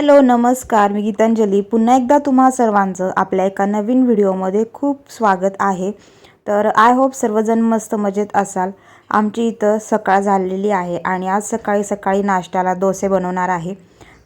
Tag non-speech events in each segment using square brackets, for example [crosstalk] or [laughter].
Hello नमस्कार मी गीतांजली. पुन्हा एकदा तुम्हा सर्वांचं आपल्या एका नवीन व्हिडिओमध्ये खूप स्वागत आहे. तर आय होप सर्वजण मस्त मजेत असाल. आमची इथं सकाळ झालेली आहे आणि आज सकाळी सकाळी नाश्त्याला डोसे बनवणार आहे.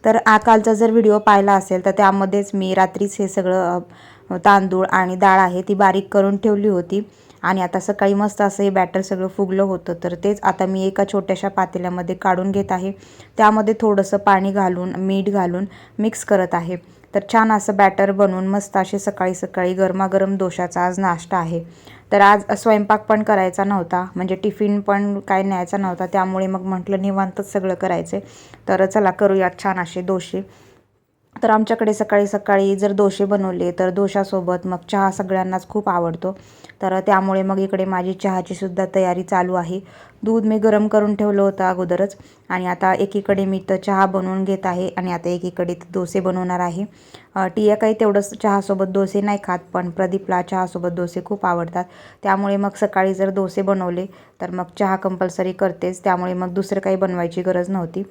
तर आ कालचा जर व्हिडिओ पाहिला असेल तर त्यामध्येच मी रात्रीच हे सगळं तांदूळ आणि डाळ आहे ती बारीक करून ठेवली होती. आणि आता सकाळी मस्त असं हे बॅटर सगळं फुगलं होतं तर तेच आता मी एका छोट्याशा पातेल्यामध्ये काढून घेत आहे. त्यामध्ये थोडंसं पाणी घालून मीठ घालून मिक्स करत आहे. तर छान असं बॅटर बनवून मस्त असे सकाळी सकाळी गरमागरम दोशाचा आज नाश्ता आहे. तर आज स्वयंपाक पण करायचा नव्हता म्हणजे टिफिन पण काय न्यायचा नव्हता त्यामुळे मग म्हटलं निवांतच सगळं करायचं तर चला करूयात छान असे दोशे तर आमच्याकडे सकाळी सकाळी जर दोशे बनवले तर दोशासोबत मग चहा सगळ्यांनाच खूप आवडतो. तर त्यामुळे मग इकडे माझी चहाचीसुद्धा तयारी चालू आहे. दूध मी गरम करून ठेवलं होतं अगोदरच आणि आता एकीकडे मी तर चहा बनवून घेत आहे आणि आता एकीकडे तर डोसे बनवणार आहे. टिया काही तेवढंच चहासोबत डोसे नाही खात पण प्रदीपला चहासोबत डोसे खूप आवडतात. त्यामुळे मग सकाळी जर डोसे बनवले तर मग चहा कंपल्सरी करतेच. त्यामुळे मग दुसरं काही बनवायची गरज नव्हती.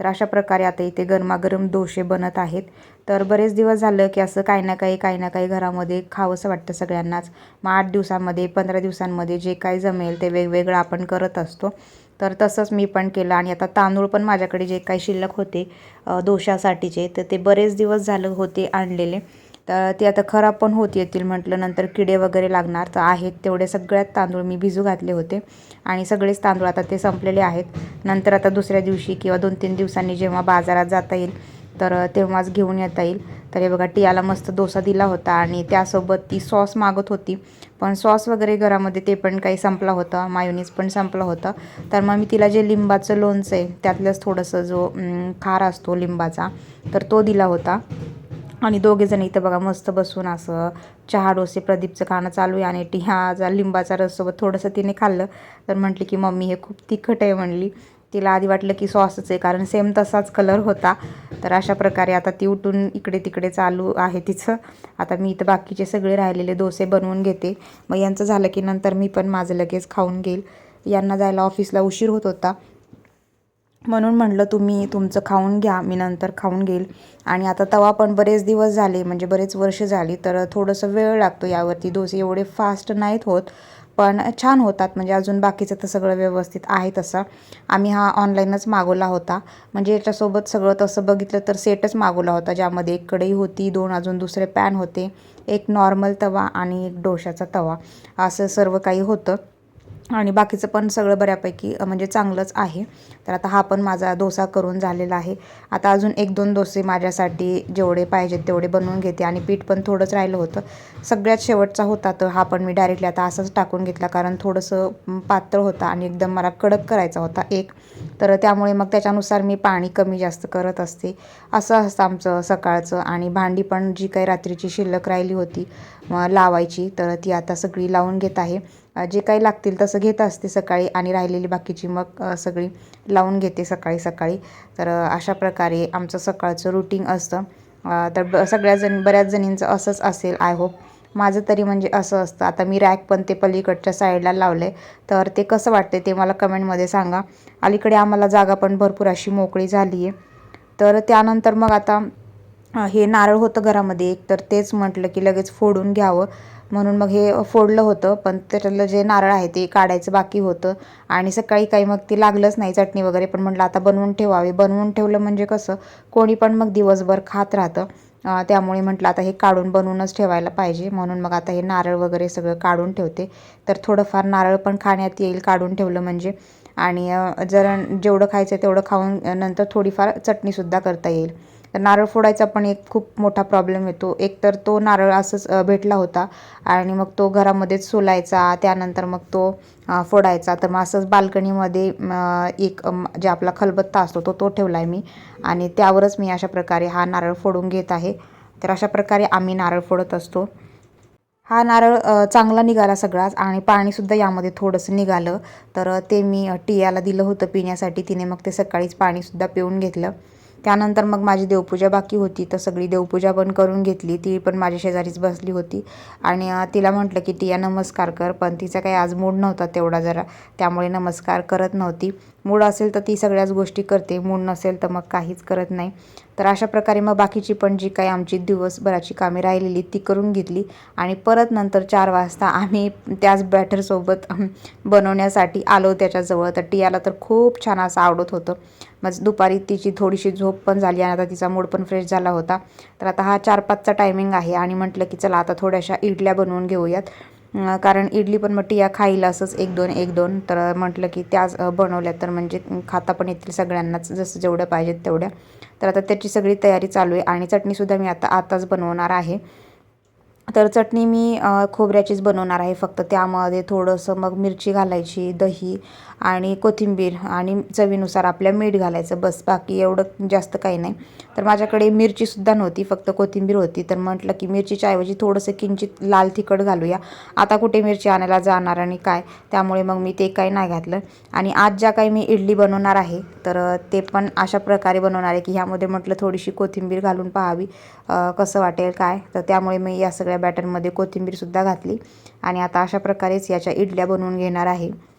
तर अशा प्रकारे आता इथे गरमागरम डोसे बनत आहेत. तर बरेच दिवस झालं की असं काही ना काही काही ना काही घरामध्ये खावंसं वाटतं सगळ्यांनाच. मग आठ दिवसांमध्ये पंधरा दिवसांमध्ये जे काही जमेल ते वेगवेगळं आपण करत असतो. तर तसंच मी पण केलं आणि आता तांदूळ पण माझ्याकडे जे काही शिल्लक होते दोशासाठीचे तर ते बरेच दिवस झालं होते आणलेले. तर ते आता खराब पण होत येतील म्हटलं नंतर किडे वगैरे लागणार तर आहेत तेवढे सगळ्यात तांदूळ मी भिजू घातले होते. आणि सगळेच तांदूळ आता ते संपलेले आहेत. नंतर आता दुसऱ्या दिवशी किंवा दोन तीन दिवसांनी जेव्हा बाजारात जाता येईल तर तेव्हाच घेऊन येता येईल. तर हे बघा टियाला मस्त डोसा दिला होता आणि त्यासोबत ती सॉस मागत होती. पण सॉस वगैरे घरामध्ये ते पण काही संपला होता मायोनीज पण संपला होता. तर मग मी तिला जे लिंबाचं लोणचं आहे त्यातलंच थोडंसं जो खार असतो लिंबाचा तर तो दिला होता. आणि दोघेजण इथं बघा मस्त बसून असं चहा डोसे प्रदीपचं खाणं चालू आहे. आणि टिहाचा लिंबाचा रससोबत थोडंसं तिने खाल्लं. तर म्हटली की मम्मी हे खूप तिखट आहे म्हणली. तिला आधी वाटलं की सॉसच आहे कारण सेम तसाच कलर होता. तर अशा प्रकारे आता ती उठून इकडे तिकडे चालू आहे तिचं. आता मी इथं बाकीचे सगळे राहिलेले डोसे बनवून घेते. मग यांचं झालं की नंतर मी पण माझं लगेच खाऊन घेईल. यांना जायला ऑफिसला उशीर होत होता. म्हणून म्हटलं तुम्ही तुमचं खाऊन घ्या मी नंतर खाऊन घेईल. आणि आता तवा पण बरेच दिवस झाले म्हणजे बरेच वर्ष झाली तर थोडंसं वेळ लागतो यावरती. डोसे एवढे फास्ट नाहीत होत. पण छान होतात. म्हणजे अजून बाकीचं तर सगळं व्यवस्थित आहे तसं. आम्ही हा ऑनलाईनच मागवला होता. म्हणजे याच्यासोबत सगळं तसं बघितलं तर सेटच मागवला होता. ज्यामध्ये एक कढई होती दोन अजून दुसरे पॅन होते एक नॉर्मल तवा आणि एक डोशाचा तवा. असं सर्व काही होतं. आणि बाकीचं पण सगळं बऱ्यापैकी म्हणजे चांगलंच आहे. तर आता हा पण माझा डोसा करून झालेला आहे. आता अजून एक दोन डोसे माझ्यासाठी जेवढे पाहिजेत तेवढे बनवून घेते आणि पीठ पण थोडंच राहिलं होतं. सगळ्यात शेवटचा होता तर हा पण मी डायरेक्टली आता असंच टाकून घेतला कारण थोडंसं पातळ होता आणि एकदम मला कडक करायचा होता एक. तर त्यामुळे मग त्याच्यानुसार मी पाणी कमी जास्त करत असते. असं असतं आमचं सकाळचं आणि भांडी पण जी काही रात्रीची शिल्लक राहिली होती लावायची. तर ती आता सगळी लावून घेत आहे. जे काही लागतील तसं घेत असते सकाळी आणि राहिलेली बाकीची मग सगळी लावून घेते सकाळी सकाळी. तर अशा प्रकारे आमचं सकाळचं रुटीन असतं. तर ब सगळ्या बऱ्याच जणींचं असंच असेल आय होप माझं तरी म्हणजे असं असतं. आता मी रॅक पण ते पलीकडच्या साईडला लावले तर ते कसं वाटते ते मला कमेंटमध्ये सांगा. अलीकडे आम्हाला जागा पण भरपूर अशी मोकळी झाली आहे तर त्यानंतर मग आता हे नारळ होतं घरामध्ये एक तर तेच म्हटलं की लगेच फोडून घ्यावं. म्हणून मग हे फोडलं होतं पण त्याच्यातलं जे नारळ आहे ते काढायचं बाकी होतं. आणि सकाळी काही मग ती लागलंच नाही चटणी वगैरे पण म्हटलं आता बनवून ठेवावी. बनवून ठेवलं म्हणजे कसं कोणी पण मग दिवसभर खात राहतं. त्यामुळे म्हटलं आता हे काढून बनवूनच ठेवायला पाहिजे. म्हणून मग आता हे नारळ वगैरे सगळं काढून ठेवते. तर थोडंफार नारळ पण खाण्यात येईल काढून ठेवलं म्हणजे. आणि जर जेवढं खायचं तेवढं खाऊन नंतर थोडीफार चटणीसुद्धा करता येईल. तर नारळ फोडायचा पण एक खूप मोठा प्रॉब्लेम येतो. एक तर तो नारळ असंच भेटला होता आणि मग तो घरामध्येच सोलायचा त्यानंतर मग तो फोडायचा. तर मग असंच बाल्कनीमध्ये एक जे आपला खलबत्ता असतो तो तो ठेवला आहे मी आणि त्यावरच मी अशा प्रकारे हा नारळ फोडून घेत आहे. तर अशा प्रकारे आम्ही नारळ फोडत असतो. हा नारळ चांगला निघाला सगळाच आणि पाणीसुद्धा यामध्ये थोडंसं निघालं. तर ते मी टियाला दिलं होतं पिण्यासाठी. तिने मग ते सकाळीच पाणीसुद्धा पिऊन घेतलं. त्यानंतर मग माझी देवपूजा बाकी होती तर सगळी देवपूजा पण करून घेतली. ती पण माझ्या शेजारीच बसली होती. आणि तिला म्हटलं की टिया नमस्कार कर. पण तिचा काही आज मूड नव्हता तेवढा जरा. त्यामुळे नमस्कार करत नव्हती. मूड असेल तर ती सगळ्याच गोष्टी करते मूड नसेल तर मग काहीच करत नाही. तर अशा प्रकारे मग बाकीची पण जी काही आमची दिवसभराची कामे राहिलेली ती करून घेतली आणि परत नंतर चार वाजता आम्ही त्याच बॅटरसोबत बनवण्यासाठी आलो त्याच्याजवळ. तर टियाला तर खूप छान असं आवडत होतं. मग दुपारी तिची थोडीशी झोप पण झाली आणि आता तिचा मूड पण फ्रेश झाला होता. तर आता हा चार पाचचा टायमिंग आहे आणि म्हटलं की चला आता थोड्याशा इडल्या बनवून घेऊयात. कारण इडली पण मग टिया खाईल असंच एक दोन एक दोन. तर म्हटलं की त्याच बनवल्या तर म्हणजे खाता पण येतील सगळ्यांनाच जसं जेवढ्या पाहिजेत तेवढ्या. तर आता त्याची सगळी तयारी चालू आहे आणि चटणीसुद्धा मी आता आताच बनवणार आहे. तर चटणी मी खोबऱ्याचीच बनवणार आहे फक्त. त्यामध्ये थोडंसं मग मिरची घालायची दही आणि कोथिंबीर आणि चवीनुसार आपल्या मीठ घालायचं. बस बाकी एवढं जास्त काही नाही. तर माझ्याकडे मिरचीसुद्धा नव्हती फक्त कोथिंबीर होती. तर म्हटलं की मिरचीच्या ऐवजी थोडंसं किंचित लाल तिखट घालूया. आता कुठे मिरची आणायला जाणार आणि काय? त्यामुळे मग मी ते काही नाही घातलं. आणि आज ज्या काही मी इडली बनवणार आहे तर ते पण अशा प्रकारे बनवणार आहे की ह्यामध्ये म्हटलं थोडीशी कोथिंबीर घालून पाहावी. कसं वाटेल काय? तर त्यामुळे मी या सगळ्या बॅटरमध्ये कोथिंबीरसुद्धा घातली. आणि आता अशा प्रकारेच याच्या इडल्या बनवून घेणार आहे.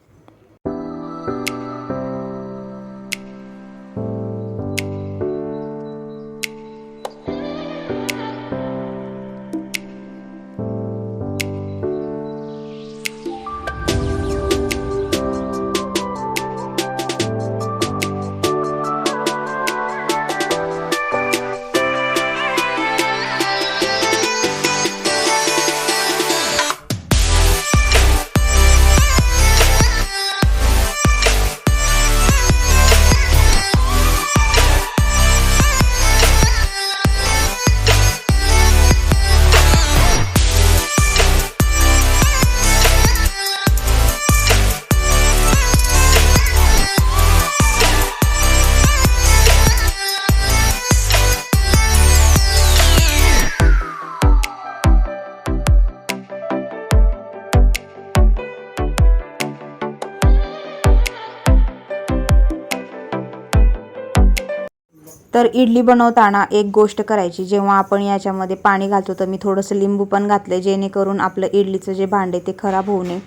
तर इडली बनवताना एक गोष्ट करायची जेव्हा आपण याच्यामध्ये पाणी घालतो तर मी थोडंसं लिंबू पण घातलं जेणेकरून आपलं इडलीचं जे भांडे ते खराब होऊ नये.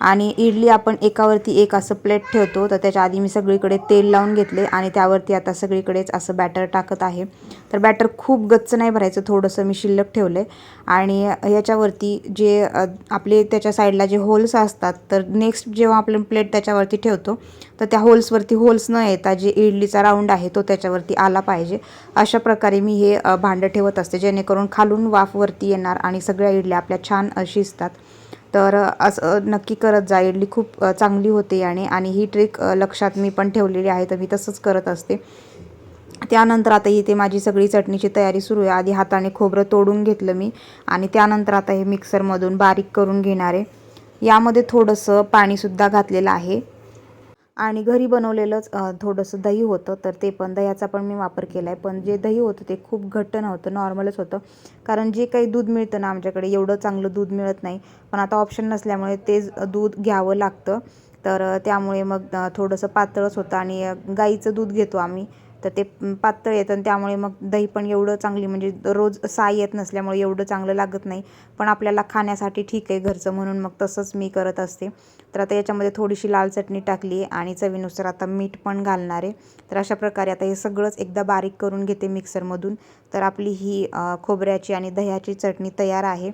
आणि इडली आपण एकावरती एक असं प्लेट ठेवतो. तर त्याच्या आधी मी सगळीकडे तेल लावून घेतले आणि त्यावरती आता सगळीकडेच असं बॅटर टाकत आहे. तर बॅटर खूप गच्च नाही भरायचं थोडंसं मी शिल्लक ठेवलं आहे आणि याच्यावरती जे आपले त्याच्या साईडला जे होल्स असतात तर नेक्स्ट जेव्हा आपण प्लेट त्याच्यावरती ठेवतो तर त्या होल्सवरती होल्स न येता जे इडलीचा राऊंड आहे तो त्याच्यावरती आला पाहिजे. अशा प्रकारे मी हे भांडं ठेवत असते जेणेकरून खालून वाफवरती येणार आणि सगळ्या इडल्या आपल्या छान शिजतात. तर असं नक्की करत जा. इडली खूप चांगली होते याने आणि ही ट्रिक लक्षात मी पण ठेवलेली आहे तर मी तसंच करत असते. त्यानंतर आता इथे माझी सगळी चटणीची तयारी सुरू आहे. आधी हाताने खोबरं तोडून घेतलं मी आणि त्यानंतर आता हे मिक्सरमधून बारीक करून घेणार आहे. यामध्ये थोडंसं पाणीसुद्धा घातलेलं आहे. आणि घरी बनवलेलंच थोडंसं दही होतं तर ते पण दह्याचा पण मी वापर केला आहे पण जे दही होतं ते खूप घट्ट नव्हतं नॉर्मलच होतं. कारण जे काही दूध मिळतं ना आमच्याकडे एवढं चांगलं दूध मिळत नाही. पण आता ऑप्शन नसल्यामुळे तेच दूध घ्यावं लागतं. तर त्यामुळे मग थोडंसं पातळच होतं आणि गाईचं दूध घेतो आम्ही. तर ते पातळ येतं आणि त्यामुळे मग दही पण एवढं चांगली म्हणजे रोज साय येत नसल्यामुळे एवढं चांगलं लागत नाही. पण आपल्याला खाण्यासाठी ठीक आहे घरचं म्हणून मग तसंच मी करत असते. तर आता याच्यामध्ये थोडीशी लाल चटणी टाकली आणि चवीनुसार आता मीठ पण घालणार आहे. तर अशा प्रकारे आता हे सगळंच एकदा बारीक करून घेते मिक्सरमधून. तर आपली ही खोबऱ्याची आणि दह्याची चटणी तयार आहे.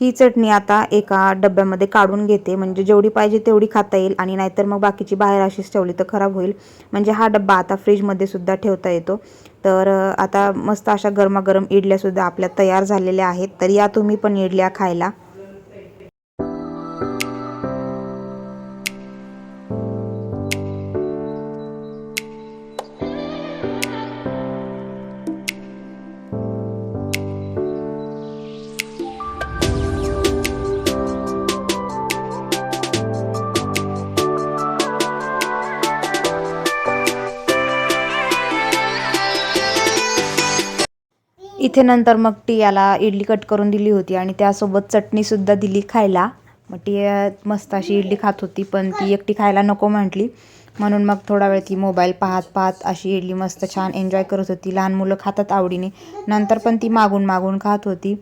ही चटणी आता एका डब्यामध्ये काढून घेते. म्हणजे जेवढी पाहिजे तेवढी खाता येईल आणि नाहीतर मग बाकीची बाहेर अशीच ठेवली तर खराब होईल. म्हणजे हा डब्बा आता फ्रीजमध्ये सुद्धा ठेवता येतो. तर आता मस्त अशा गरमागरम इडल्यासुद्धा आपल्या तयार झालेल्या आहेत. तर या तुम्ही पण इडल्या खायला. इथे नंतर मग टियाला इडली कट करून दिली होती आणि त्यासोबत चटणीसुद्धा दिली खायला. मग टिया मस्त अशी इडली खात होती पण ती एकटी खायला नको म्हटली. म्हणून मग थोडा वेळ ती मोबाईल पाहत पाहत अशी इडली मस्त छान एन्जॉय करत होती. लहान मुलं खातात आवडीने. नंतर पण ती मागून मागून खात होती.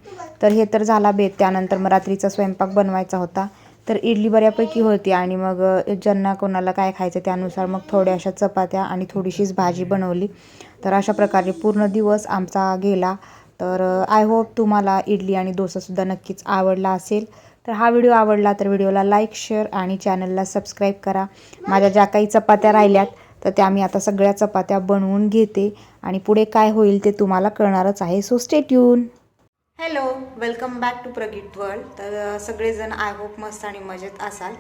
तर हे तर झाला बेत. त्यानंतर मग रात्रीचा स्वयंपाक बनवायचा होता. तर इडली बऱ्यापैकी होती आणि मग ज्यांना कोणाला काय खायचं त्यानुसार मग थोड्या अशा चपात्या आणि थोडीशीच भाजी बनवली. तर अशा प्रकारे पूर्ण दिवस आमचा गेला. तर आय होप तुम्हाला इडली आणि डोसासुद्धा नक्कीच आवडला असेल. तर हा व्हिडिओ आवडला तर व्हिडिओला लाईक शेअर आणि चॅनलला सबस्क्राईब करा. माझ्या ज्या काही चपात्या राहिल्यात तर त्या मी आता सगळ्या चपात्या बनवून घेते आणि पुढे काय होईल ते तुम्हाला कळणारच आहे. So stay tuned hello welcome back to Prageet world तर सगळेजण आय होप मस्त आणि मजेत असाल.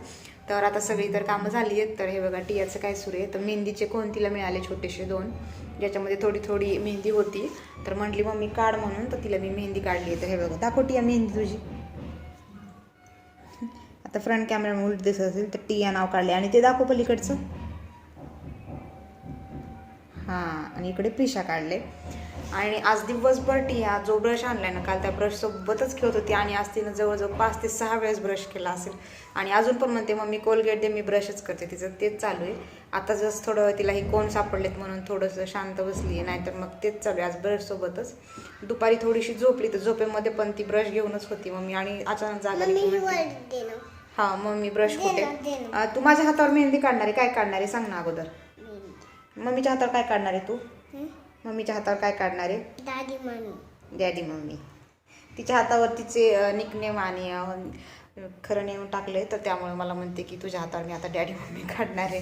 तर आता सगळी तर कामं झाली आहेत तर हे बघा टियाचं काय सुरू आहे. तर मेहंदीचे कोण तिला मिळाले छोटेसे दोन? ज्याच्यामध्ये थोडी थोडी मेहंदी होती. तर म्हटली मम्मी काढ म्हणून. तर तिला मी मेहंदी काढली आहे. तर हे बघा दाखव टिया मेहंदी तुझी. आता फ्रंट कॅमेरा उलट दिसत असेल तर टिया नाव काढले. आणि ते दाखव पलीकडचं. हां आणि इकडे पिशा काढले. आणि आज दिवसभर टिया जो ब्रश आणलाय ना काल त्या ब्रश सोबतच खेळत होती आणि आज तिनं जवळजवळ पाच ते सहा वेळेस ब्रश केला असेल. आणि अजून पण म्हणते मम्मी कोलगेट दे मी ब्रशच करते. तिचं तेच चालू आहे. आता जस्ट थोडं तिला ही कोण सापडलेत म्हणून थोडंसं शांत बसली आहे नाहीतर मग तेच चालू आहे. आज ब्रश सोबतच. दुपारी थोडीशी झोपली तर झोपेमध्ये पण ती ब्रश घेऊनच होती मम्मी आणि अचानक जागा हा मम्मी ब्रश कुठे? तू माझ्या हातावर मेहंदी काढणार आहे काय काढणार आहे सांग ना अगोदर. मम्मीच्या हातावर काय काढणार आहे तू? मम्मीच्या हातावर काय काढणार आहे? दादी मम्मी डॅडी मम्मी तिच्या हातावर तिचे निकनेम आणि खरं नेम टाकले तर त्यामुळे मला म्हणते की तुझ्या हातावर मी आता डॅडी मम्मी काढणार आहे.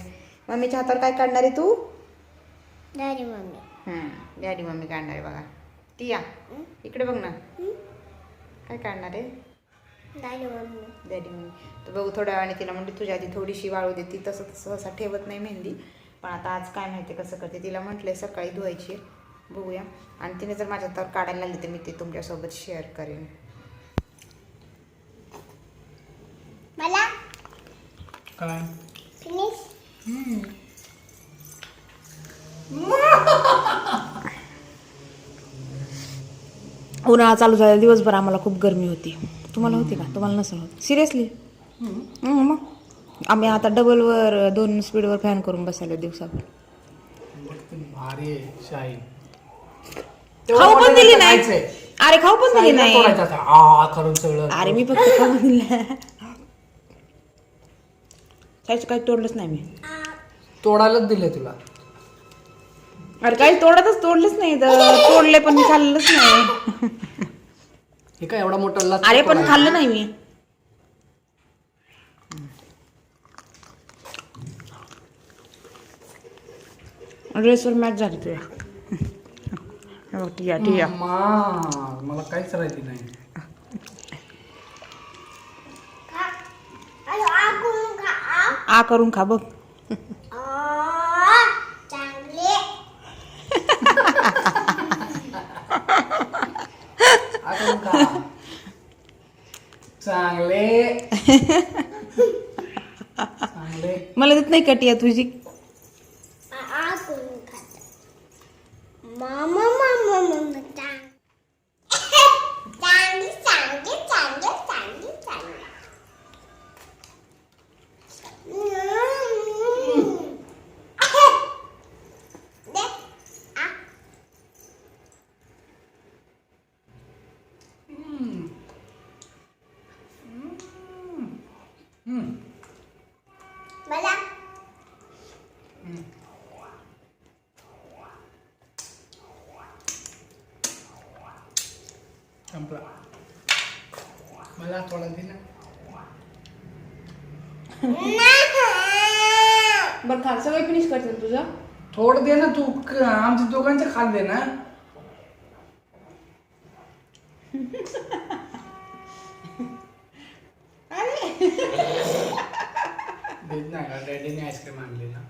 मम्मीच्या हातावर काय काढणार आहे तू? दादी मम्मी डॅडी मम्मी काढणार आहे बघा. टिया इकडे बघ ना. काय काढणार आहे? दादी मम्मी डॅडी मम्मी तर बघू थोड्या वेळाने तिला म्हणते तुझ्या आधी थोडीशी वाळू दे ती तसं तसं सहसा ठेवत नाही मेहंदी. पण आता आज काय माहिती कसं करते तिला म्हटलंय सकाळी धुवायची आहे. बघूया. आणि तिने जर माझ्या हातावर काढायला लागली तर मी ते तुमच्यासोबत शेअर करेन. मला? काय? [laughs] उन्हाळा चालू झाला दिवसभर आम्हाला खूप गरमी होती. तुम्हाला होती का? तुम्हाला नसेल होत. सिरियसली मग? आम्ही आता डबलवर दोन स्पीडवर फॅन करून बसायला दिवसाभर. भारी आहे शाही. खाऊ पण दिली नाही. अरे खाऊ पण दिली नाही. आ करून सगळं अरे मी फक्त खाऊ दिलं काहीच काही तोडलंच नाही मी. तोडायलाच दिले तुला. अरे काही तोडतच तोडलंच नाही तर तोडले पण मी खाल्लंच नाही. हे काय एवढा मोठा अरे पण खाल्लं नाही मी. ड्रेसवर मॅच झाली तुझ्या हे टिया टिया. मला काहीच नाही. आ करून खा बघ. आ, चांगले. आ करून खा. चांगले. [laughs] चांगले. मला देत नाही का टिया तुझी आ- आकून खात मामा मामा मामा चांग चांगली चांगली चांगली चांगली चांगली दे आ मला संपला मला थोडा दिला बरं खा सगळं फिनिश करते तुझं. थोडं दे ना तू. क- आमच्या दोघांचं खाल दे ना. देत नाही का डॅडीने आईस्क्रीम आणली ना